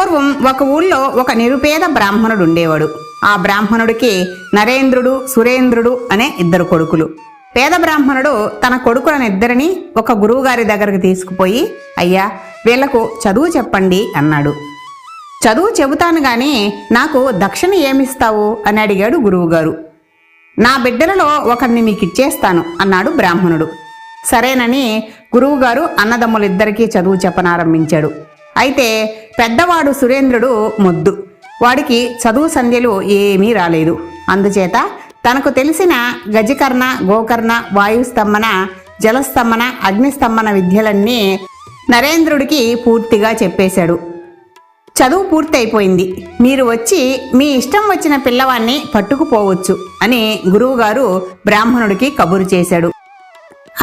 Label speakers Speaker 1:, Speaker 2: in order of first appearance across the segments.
Speaker 1: పూర్వం ఒక ఊళ్ళో ఒక నిరుపేద బ్రాహ్మణుడు ఉండేవాడు ఆ బ్రాహ్మణుడికి నరేంద్రుడు సురేంద్రుడు అనే ఇద్దరు కొడుకులు. పేద బ్రాహ్మణుడు తన కొడుకులనిద్దరిని ఒక గురువుగారి దగ్గరకు తీసుకుపోయి అయ్యా వీళ్ళకు చదువు చెప్పండి అన్నాడు. చదువు చెబుతాను గాని నాకు దక్షిణ ఏమిస్తావు? అని అడిగాడు గురువుగారు. నా బిడ్డలలో ఒకరిని మీకు ఇచ్చేస్తాను అన్నాడు బ్రాహ్మణుడు. సరేనని గురువుగారు అన్నదమ్ములిద్దరికీ చదువు చెప్పనారంభించాడు. అయితే పెద్దవాడు సురేంద్రుడు మొద్దు. వాడికి చదువు సంధ్యలు ఏమీ రాలేదు. అందుచేత తనకు తెలిసిన గజకర్ణ గోకర్ణ వాయుస్తంభన జలస్తంభన అగ్నిస్తంభన విద్యలన్నీ నరేంద్రుడికి పూర్తిగా చెప్పేశాడు. చదువు పూర్తయిపోయింది. మీరు వచ్చి మీ ఇష్టం వచ్చిన పిల్లవాన్ని పట్టుకుపోవచ్చు అని గురువుగారు బ్రాహ్మణుడికి కబురు చేశాడు.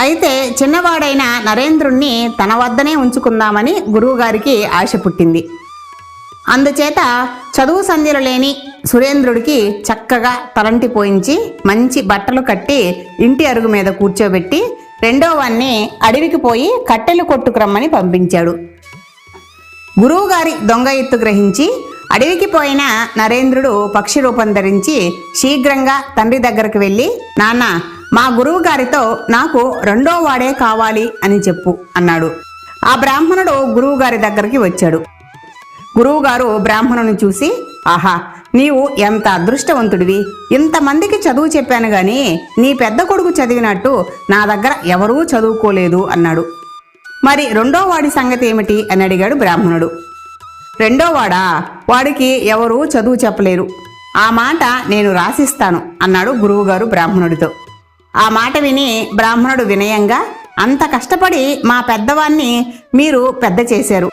Speaker 1: అయితే చిన్నవాడైన నరేంద్రుణ్ణి తన వద్దనే ఉంచుకుందామని గురువుగారికి ఆశ పుట్టింది. అందుచేత చదువు సంధ్యలు లేని సురేంద్రుడికి చక్కగా తలంటి పోయించి మంచి బట్టలు కట్టి ఇంటి అరుగు మీద కూర్చోబెట్టి రెండోవాన్ని అడవికి పోయి కట్టెలు కొట్టుకురమ్మని పంపించాడు. గురువుగారి దొంగ ఎత్తు గ్రహించి అడవికి పోయిన నరేంద్రుడు పక్షి రూపం ధరించి శీఘ్రంగా తండ్రి దగ్గరకు వెళ్ళి నాన్న మా గురువు గారితో నాకు రెండో వాడే కావాలి అని చెప్పు అన్నాడు. ఆ బ్రాహ్మణుడు గురువు గారి దగ్గరికి వచ్చాడు. గురువుగారు బ్రాహ్మణుని చూసి ఆహా నీవు ఎంత అదృష్టవంతుడివి. ఇంతమందికి చదువు చెప్పాను గాని నీ పెద్ద కొడుకు చదివినట్టు నా దగ్గర ఎవరూ చదువుకోలేదు అన్నాడు. మరి రెండో వాడి సంగతి ఏమిటి? అని అడిగాడు బ్రాహ్మణుడు. రెండోవాడా వాడికి ఎవరూ చదువు చెప్పలేరు. ఆ మాట నేను రాసిస్తాను అన్నాడు గురువుగారు బ్రాహ్మణుడితో. ఆ మాట విని బ్రాహ్మణుడు వినయంగా అంత కష్టపడి మా పెద్దవాన్ని మీరు పెద్ద చేశారు.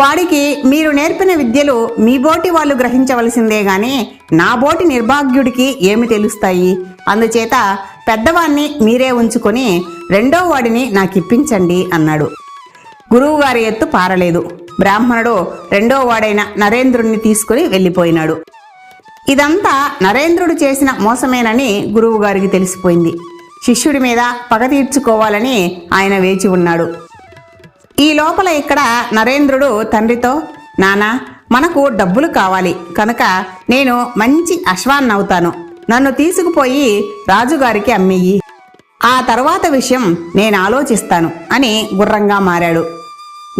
Speaker 1: వాడికి మీరు నేర్పిన విద్యలు మీ బోటి వాళ్ళు గ్రహించవలసిందే గాని నా బోటి నిర్భాగ్యుడికి ఏమి తెలుస్తాయి? అందుచేత పెద్దవాణ్ణి మీరే ఉంచుకొని రెండో వాడిని నాకిప్పించండి అన్నాడు. గురువుగారి ఎత్తు పారలేదు. బ్రాహ్మణుడు రెండో వాడైన నరేంద్రుణ్ణి తీసుకుని వెళ్ళిపోయినాడు. ఇదంతా నరేంద్రుడు చేసిన మోసమేనని గురువుగారికి తెలిసిపోయింది. శిష్యుడి మీద పగ తీర్చుకోవాలని ఆయన వేచి ఉన్నాడు. ఈ లోపల ఇక్కడ నరేంద్రుడు తండ్రితో నానా మనకు డబ్బులు కావాలి. కనుక నేను మంచి అశ్వాన్నవుతాను నన్ను తీసుకుపోయి రాజుగారికి అమ్మేయి. ఆ తర్వాత విషయం నేను ఆలోచిస్తాను అని గుర్రంగా మారాడు.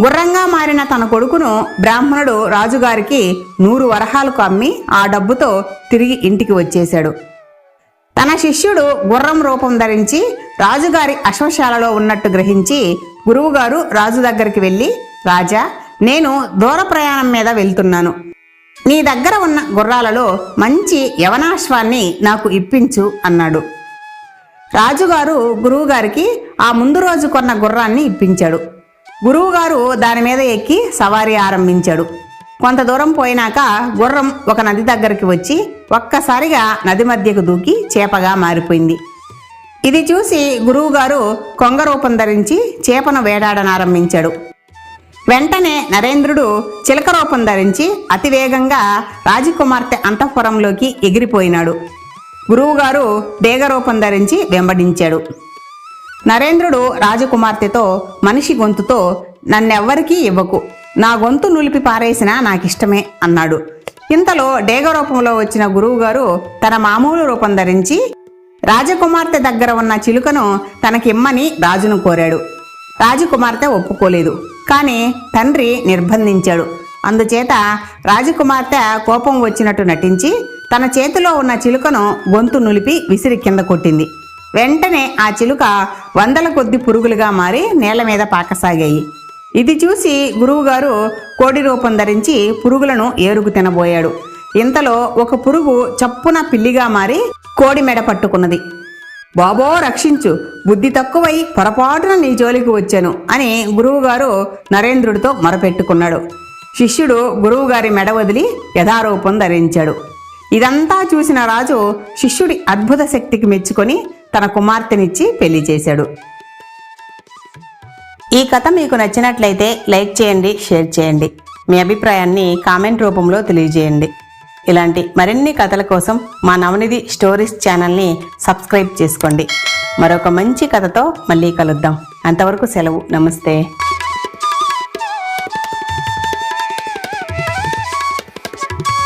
Speaker 1: గుర్రంగా మారిన తన కొడుకును బ్రాహ్మణుడు రాజుగారికి నూరు వరహాలకు అమ్మి ఆ డబ్బుతో తిరిగి ఇంటికి వచ్చేశాడు. తన శిష్యుడు గుర్రం రూపం ధరించి రాజుగారి అశ్వశాలలో ఉన్నట్టు గ్రహించి గురువుగారు రాజు దగ్గరికి వెళ్ళి రాజా నేను దూర ప్రయాణం మీద వెళ్తున్నాను. నీ దగ్గర ఉన్న గుర్రాలలో మంచి యవనాశ్వాన్ని నాకు ఇప్పించు అన్నాడు. రాజుగారు గురువుగారికి ఆ ముందు రోజు కొన్న గుర్రాన్ని ఇప్పించాడు. గురువుగారు దాని మీద ఎక్కి సవారీ ఆరంభించాడు. కొంత దూరం పోయినాక గుర్రం ఒక నది దగ్గరికి వచ్చి ఒక్కసారిగా నది మధ్యకు దూకి చేపగా మారిపోయింది. ఇది చూసి గురువుగారు కొంగ రూపం ధరించి చేపను వేటాడనారంభించాడు. వెంటనే నరేంద్రుడు చిలక రూపం ధరించి అతివేగంగా రాజకుమార్తె అంతఃపురంలోకి ఎగిరిపోయినాడు. గురువుగారు దేగ రూపం ధరించి వెంబడించాడు. నరేంద్రుడు రాజకుమార్తెతో మనిషి గొంతుతో నన్నెవ్వరికీ ఇవ్వకు. నా గొంతు నులిపి పారేసినా నాకిష్టమే అన్నాడు. ఇంతలో డేగ రూపంలో వచ్చిన గురువుగారు తన మామూలు రూపం ధరించి రాజకుమార్తె దగ్గర ఉన్న చిలుకను తనకిమ్మని రాజును కోరాడు. రాజకుమార్తె ఒప్పుకోలేదు. కానీ తండ్రి నిర్బంధించాడు. అందుచేత రాజకుమార్తె కోపం వచ్చినట్టు నటించి తన చేతిలో ఉన్న చిలుకను గొంతు నులిపి విసిరి కింద కొట్టింది. వెంటనే ఆ చిలుక వందల కొద్ది పురుగులుగా మారి నేల మీద పాకసాగాయి. ఇది చూసి గురువుగారు కోడి రూపం ధరించి పురుగులను ఏరుకు తినబోయాడు. ఇంతలో ఒక పురుగు చప్పున పిల్లిగా మారి కోడి మెడ పట్టుకున్నది. బాబో రక్షించు. బుద్ధి తక్కువై పొరపాటున నీ జోలికి వచ్చాను అని గురువుగారు నరేంద్రుడితో మొరపెట్టుకున్నాడు. శిష్యుడు గురువుగారి మెడ వదిలి యథారూపం ధరించాడు. ఇదంతా చూసిన రాజు శిష్యుడి అద్భుత శక్తికి మెచ్చుకొని తన కుమార్తెనిచ్చి పెళ్ళి చేశాడు. ఈ కథ మీకు నచ్చినట్లయితే లైక్ చేయండి షేర్ చేయండి. మీ అభిప్రాయాన్ని కామెంట్ రూపంలో తెలియజేయండి. ఇలాంటి మరిన్ని కథల కోసం మా నవనిధి స్టోరీస్ ఛానల్ని సబ్స్క్రైబ్ చేసుకోండి. మరొక మంచి కథతో మళ్ళీ కలుద్దాం. అంతవరకు సెలవు. నమస్తే.